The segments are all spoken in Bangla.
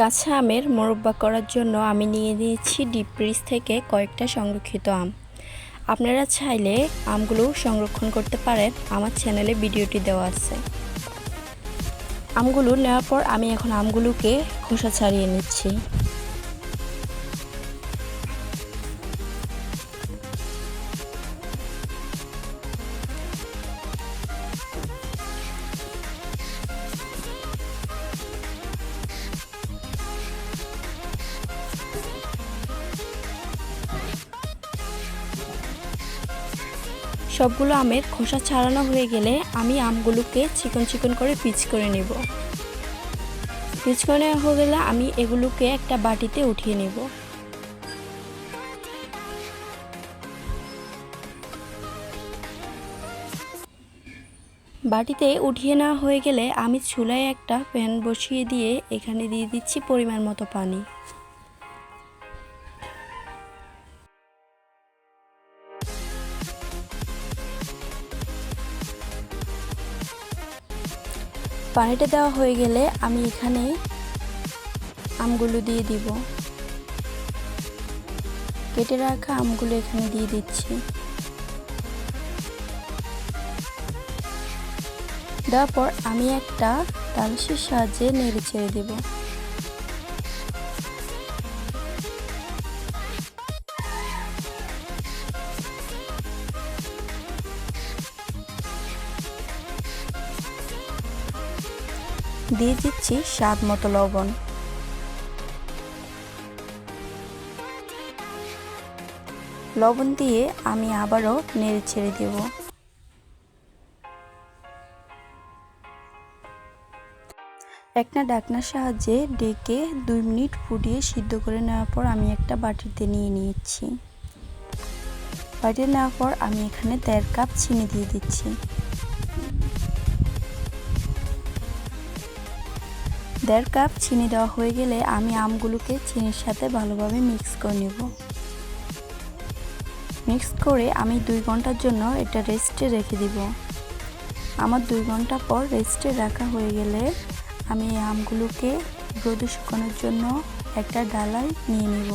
কাঁচা আমের মোরব্বা করার জন্য আমি নিয়ে নিয়েছি ডিপ ফ্রিজ থেকে কয়েকটা সংরক্ষিত আম। আপনারা চাইলে আমগুলো সংরক্ষণ করতে পারেন। আমার চ্যানেলে ভিডিওটি দেওয়া আছে। আমগুলো নেওয়ার পর আমি এখন আমগুলোকে খোসা ছাড়িয়ে নিচ্ছি। সবগুলো আমের খোসা ছাড়ানো হয়ে গেলে আমি আমগুলোকে চিকন চিকন করে পিচ করে নেব। পিচ করে নেওয়া হয়ে গেলে আমি এগুলোকে একটা বাটিতে উঠিয়ে নেব। বাটিতে উঠিয়ে নেওয়া হয়ে গেলে আমি চুলায় একটা প্যান বসিয়ে দিয়ে এখানে দিয়ে দিচ্ছি পরিমাণ মতো পানি। পানিটা দেওয়া হয়ে গেলে আমি এখানে আমগুলো দিয়ে দিব। কেটে রাখা আমগুলো এখানে দিয়ে দিচ্ছি। দেওয়ার পর আমি একটা তালসির সাহায্যে নেড়ে ছেড়ে দেবো। দিয়ে দিচ্ছি স্বাদ মতো লবণ। লবণ দিয়ে আমি আবারও নেড়ে ছেড়ে দেব। একটা ডাকনার সাহায্যে ডেকে দুই মিনিট ফুটিয়ে সিদ্ধ করে নেওয়ার পর আমি একটা বাটিতে নিয়ে নিয়েছি। বাটিতে নেওয়ার পর আমি এখানে দেড় কাপ চিনি দিয়ে দিচ্ছি। দেড় কাপ চিনি দেওয়া হয়ে গেলে আমি আমগুলোকে চিনির সাথে ভালোভাবে মিক্স করে নেব। মিক্স করে আমি দুই ঘণ্টার জন্য এটা রেস্টে রেখে দিব। আমার দুই ঘণ্টা পর রেস্টে রাখা হয়ে গেলে আমি এই আমগুলোকে রোদে শুকানোর জন্য একটা ডালায় নিয়ে নেব।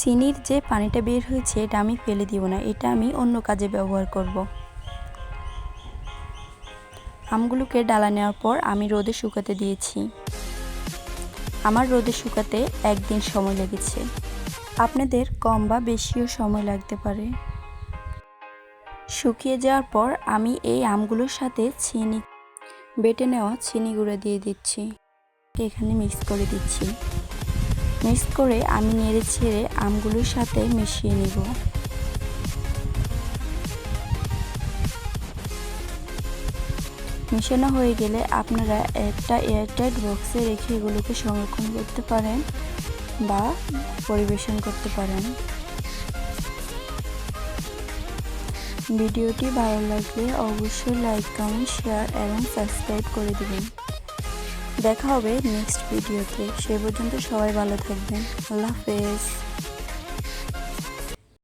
চিনির যে পানিটা বের হয়েছে, এটা আমি ফেলে দিব না, এটা আমি অন্য কাজে ব্যবহার করব। আমগুলোকে ডালা নেওয়ার পর আমি রোদে শুকাতে দিয়েছি। আমার রোদে শুকাতে একদিন সময় লেগেছে। আপনাদের কম বা বেশিও সময় লাগতে পারে। শুকিয়ে যাওয়ার পর আমি এই আমগুলোর সাথে চিনি, বেটে নেওয়া চিনি গুঁড়ো দিয়ে দিচ্ছি। এখানে মিক্স করে দিচ্ছি। মিক্স করে আমি নেড়ে ছেড়ে আমগুলোর সাথে মিশিয়ে নিব। মিশানো হয়ে গেলে আপনারা একটা এয়ারটাইট বক্সে রেখে এগুলোকে সংরক্ষণ করতে পারেন বা পরিবেশন করতে পারেন। ভিডিওটি ভালো লাগলে অবশ্যই লাইক, কমেন্ট, শেয়ার এবং সাবস্ক্রাইব করে দেবেন। দেখা হবে নেক্সট ভিডিওতে সে পর্যন্ত সবাই ভালো থাকবেন। আল্লাহ হাফেজ।